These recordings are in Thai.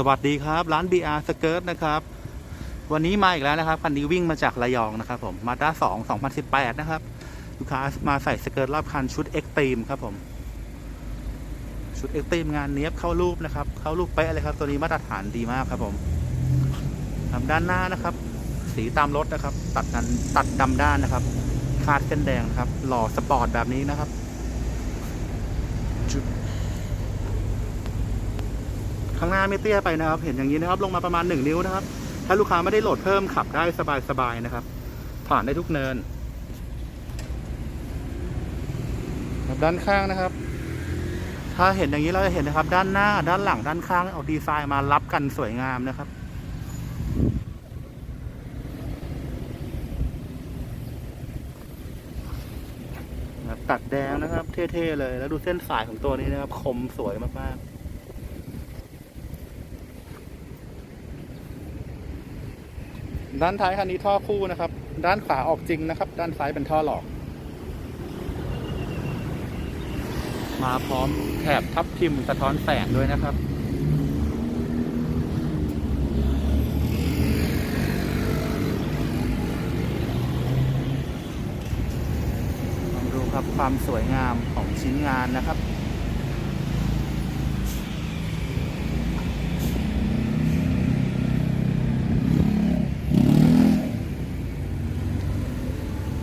สวัสดีครับ ร้าน BR Skirt นะครับ วันนี้มาอีกแล้วนะครับคันนี้วิ่งมาจากระยองนะครับผมมาด้า2 2018นะครับ ลูกค้ามาใส่สเกิร์ตรอบคันชุด e x t r e m e ครับผม ชุด e x t r e m e งานเนี้ยบเข้ารูปนะครับ เข้ารูปเป๊ะเลยครับ ตัวนี้มาตรฐานดีมากครับผมครับด้านหน้านะครับ สีตามรถนะครับ ตัดกันตัดดำด้านนะครับ คาดเส้นแดงนะครับ หล่อสปอร์ตแบบนี้นะครับ ชุด ข้างหน้าไม่เตี้ยไปนะครับ เห็นอย่างนี้นะครับ ลงมาประมาณ 1 นิ้วนะครับ ถ้าลูกค้าไม่ได้โหลดเพิ่มขับได้สบายๆนะครับ ผ่านได้ทุกเนินด้านข้างนะครับ ถ้าเห็นอย่างนี้เราจะเห็นนะครับ ด้านหน้าด้านหลังด้านข้างเอาดีไซน์มารับกันสวยงามนะครับตัดแดงนะครับ เท่ๆเลย แล้วดูเส้นสายของตัวนี้นะครับ คมสวยมากๆ ด้านท้ายคันนี้ท่อคู่นะครับ ด้านขวาออกจริงนะครับ ด้านซ้ายเป็นท่อหลอก มาพร้อมแถบทับทิมสะท้อนแสงด้วยนะครับลองดูครับความสวยงามของชิ้นงานนะครับ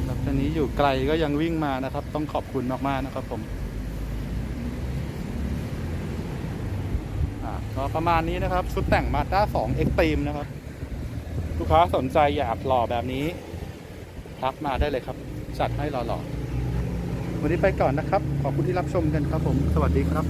ครับตอ นนี้อยู่ไกลก็ยังวิ่งมานะครับ ต้องขอบคุณมากๆนะครับผมก็ประมาณนี้นะครับชุดแต่งมาด้า2 Extreme นะครับ ลูกค้าสนใจอยากหล่อแบบนี้ทักมาได้เลยครับ จัดให้หล่อๆวันนี้ไปก่อนนะครับ ขอบคุณที่รับชมกันครับผม สวัสดีครับ